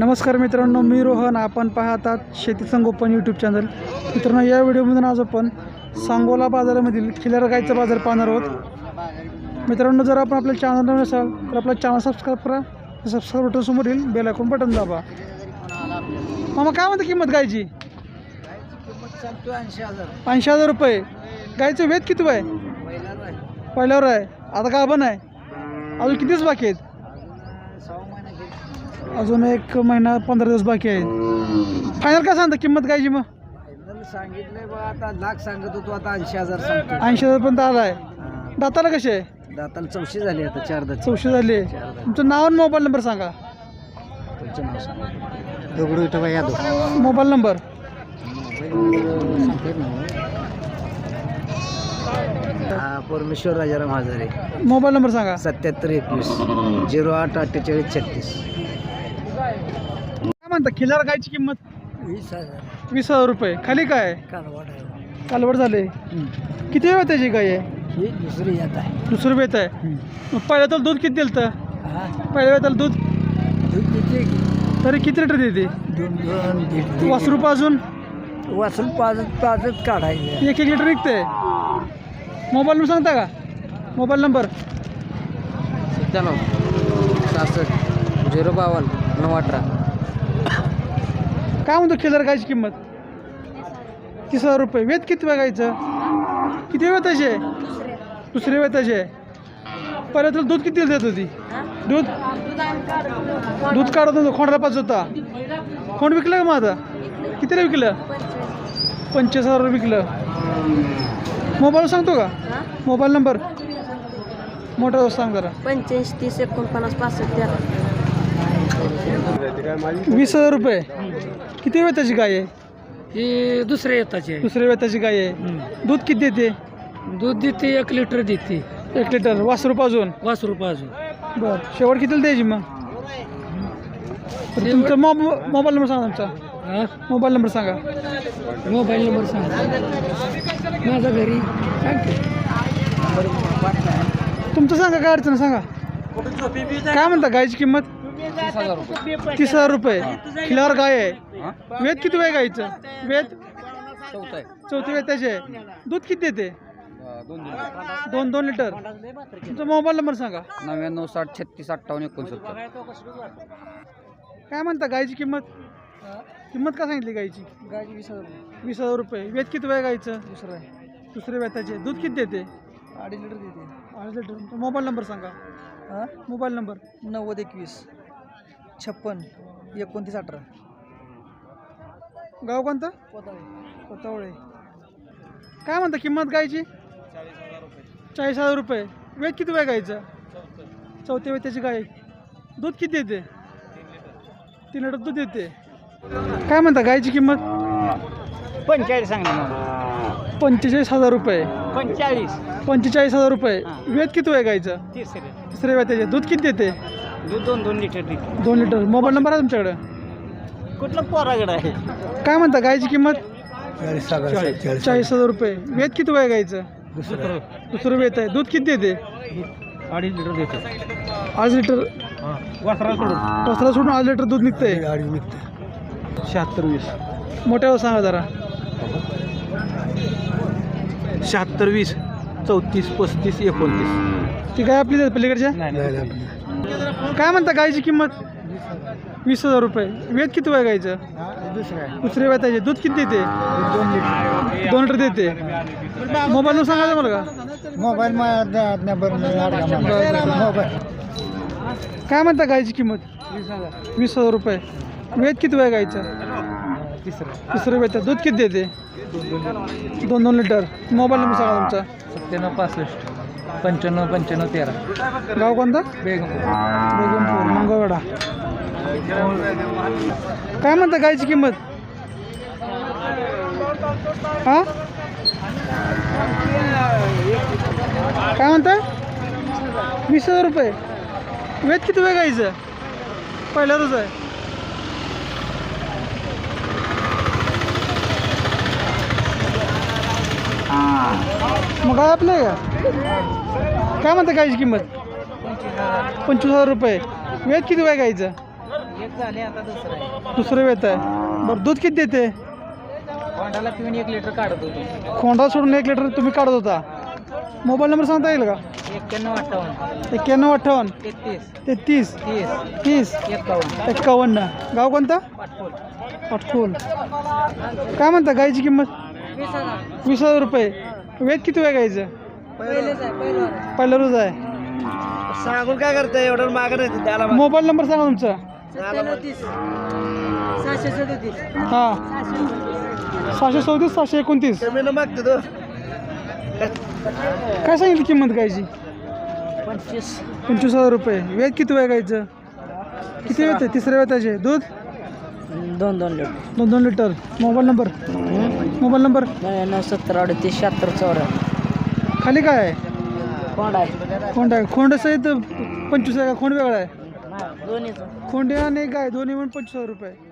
नमस्कार मित्रांनो मी रोहन. आपण पाहतात शेती संगोपन यूट्यूब चॅनल मित्रांनो या व्हिडिओमधून आज आपण सांगोला बाजारामधील खिलार गाईचा बाजार पाहणार आहोत. मित्रांनो जर आपण आपल्या चॅनलवर नसाल तर आपला चॅनल सबस्क्राईब करा. सबस्क्राईब बटन समोरील बेल आयकॉन बटन दाबा. मामा काय म्हणते किंमत गायची ऐंशी हजार रुपये. गायचं वेद किती आहे. पहिल्यावर आहे. आता का पण आहे. अजून कितीच बाकी आहेत? अजून एक महिना पंधरा दिवस बाकी आहेत फायनल काय सांगता? किंमत गायची मग फायनल सांगितलंय बा आता लाख सांगत होतो आता ऐंशी हजार सांगतो ऐंशी हजारपर्यंत आला आहे हा. दाताला कसे? आहे दाताला चौशी झाली आता चार दात. चौशे झाली. आहे तुमचं नाव आणि मोबाईल नंबर सांगा. तुमचं नाव सांगा. दगडू इथं यादव मोबाईल नंबर. हा परमेश्वर राजाराम हजारे. मोबाईल नंबर सांगा. सत्याहत्तर एकवीस. झिरो आठ अठ्ठेचाळीस छत्तीस. काय म्हणता खिलार गायची किंमत? वीस हजार. वीस हजार रुपये. खाली काय? कालवाड आहे. कालवड झाले. किती वेळ त्याची गाय आहे? ही दुसरी येत आहे. दुसरं वेत आहे. मग पहिल्या तर दूध किती दिलं तर हा? पहिल्या वेळेला दूध? दूध देते की. तरी किती लिटर देते दोन दोन दीड दीड वासरू पाजून? वासरून पाजत पाजत काढायचं. एक एक लिटर निघते मोबाईल नंबर सांगता का? Mobile number? सत्त्याण्णव सहासष्ट झिरो बावन्न. नऊ अठरा काय म्हणतो खिलार गायची किंमत? तीस हजार रुपये. वेत किती बघायचं किती वेळ त्याचे दुसरे वेळ त्याचे पहिलं तुला दूध किती देत होती? दूध? दूध काढत होतं खोंडाला पाच होता. खोंड विकलं का मग आता? कितीला विकलं? पंचवीस हजार विकलं. मोबाईल सांगतो का? Mobile number? मोठा सांग जरा. पंच्याऐंशी तीस एकोणपन्नास पासष्ट वीस हजार रुपये. किती वेळ त्याची गाय आहे? ही दुसऱ्या येताचे दुसऱ्या वेळ त्याची गाय आहे. दूध किती देते? दूध देते एक लिटर देते. एक लिटर. वासरू पाजून पाच रुपये अजून. बर. शेवट कितीला द्यायची मग? तुमचा मोब मोबाईल नंबर सांगा तुमचा हा? मोबाईल नंबर सांगा. मोबाईल नंबर सांग. माझा घरी. सांगते तुमचं सांगा काय अडचण आहे, सांगा. काय म्हणता गायची किंमत? तीस हजार रुपये. किलोवर गाय आहे. वेद किती वेळ गायचं? वेद? चौथी वेद त्याचे आहे. दूध किती देते? दोन दोन लिटर. तुमचा मोबाईल नंबर सांगा. नव्याण्णव साठ छत्तीस अठ्ठावन्न एकोणसत्तर. काय म्हणता गायची किंमत? किंमत का सांगितली गायची? गाडी वीस हजार वीस हजार रुपये. वेद किती वेळ गायचं? दुसरं आहे. दुसरे वेताचे दूध किती देते? अडीच लिटर देते. अडीच लिटर. तुमचा मोबाईल नंबर सांगा. हां? Mobile number. नव्वद एकवीस. छप्पन एकोणतीस अठरा. गाव कोणतं? कोतावळे. काय म्हणता किंमत गायची? चाळीस हजार रुपये. वेद किती वेळ गायचं? चौथ्या वेताची गाय. दूध किती देते तीन लिटर दूध देते काय म्हणता गायची किंमत? पंचेचाळीस सांगा पंचेचाळीस हजार रुपये. पंचेचाळीस. पंचेचाळीस हजार रुपये. वेद किती वेळ गायचं? तिसरे. तिसऱ्या वेताचे दूध किती देते दूध दोन दोन लिटर देते. दोन लिटर. मोबाईल नंबर आहे तुमच्याकडं? कुठलं पोराकडे आहे? काय म्हणता गायची किंमत? चाळीस चाळीस हजार रुपये. वेद किती वेळ गायचं? दुसरं. दुसरं वेत आहे. दूध किती देते? अडीच लिटर देते. आठ लिटर? वासरा सोडून. वस्त्रा सोडून आठ लिटर दूध निघतंय? अडीच निघते शहात्तर वीस. मोठ्यावर सांगा जरा. शहात्तर वीस. चौतीस पस्तीस एकोणतीस. ती काय आपली पलीकडच्या? काय म्हणता गायची किंमत? वीस हजार रुपये. वेद किती वेळ गायचं दुसरं दुसरे वेताचे दूध किती देते? दोन लिटर देते. मोबाईल नंबर सांगा मला का? Mobile mobile. काय म्हणता गायची किंमत? वीस हजार रुपये. वेद किती वेळ गायचं तिसरं आहे. दूध किती देते? दोन दोन लिटर. मोबाईल नंबर सांगा तुमचा. सत्त्याण्णव पासष्ट. पंच्याण्णव पंच्याण्णव तेरा. गाव कोणता? बेगम. बेगमपूर मंगळवाडा काय म्हणता गायची किंमत? हा? काय म्हणता? वीस हजार रुपये. वेद किती वेळ गायचं पहिला रोज आहे. मग काय आपलं आहे का? काय म्हणता गायची किंमत? पंचवीस हजार रुपये. वेद किती वेळ गायचं एक झाले आता दुसरं आहे. दुसरं वेत आहे बरं दूध किती देते? कोंडाला पिऊन एक लिटर काढत होतो. खोंडा सोडून एक लिटर तुम्ही काढत होता. मोबाईल नंबर सांगता येईल का? एक्क्याण्णव अठ्ठावन्न. एक्क्याण्णव अठ्ठावन्न. तेहतीस. तेहतीस. तीस. तीस. एक्कावन्न एक्कावन्न गाव कोणतं? पाटपोल अटकोल काय म्हणता गायची किंमत? वीस हजार. वीस हजार रुपये. वेद किती वेळ गायचं पहिलं पहिला रोज आहे. सांगून काय करताय? एवढं मागं नाही त्याला मोबाईल नंबर सांगा तुमचा. सहाशे सदतीस. हां. सहाशे चौतीस सहाशे एकोणतीस. मागतो तो. काय सांगितली किंमत गायची? पंचवीस. पंचवीस हजार रुपये. वेद किती वेळ गायचं? किती वेळ तिसऱ्या वेताचे. दूध? दोन दोन लिटर. दोन दोन litre. Mobile number? Mobile number? नव्याण्णव सत्तर अडतीस शहात्तर चौऱ्या खाली काय आहे? कोंड आहे. खोंड आहे. खोंड सहित पंचवीस आहे का? खोंड वेगळा आहे. दोन्हीच. खोंडे आणि गाय दोन्ही मिळून पंचवीस हजार रुपये.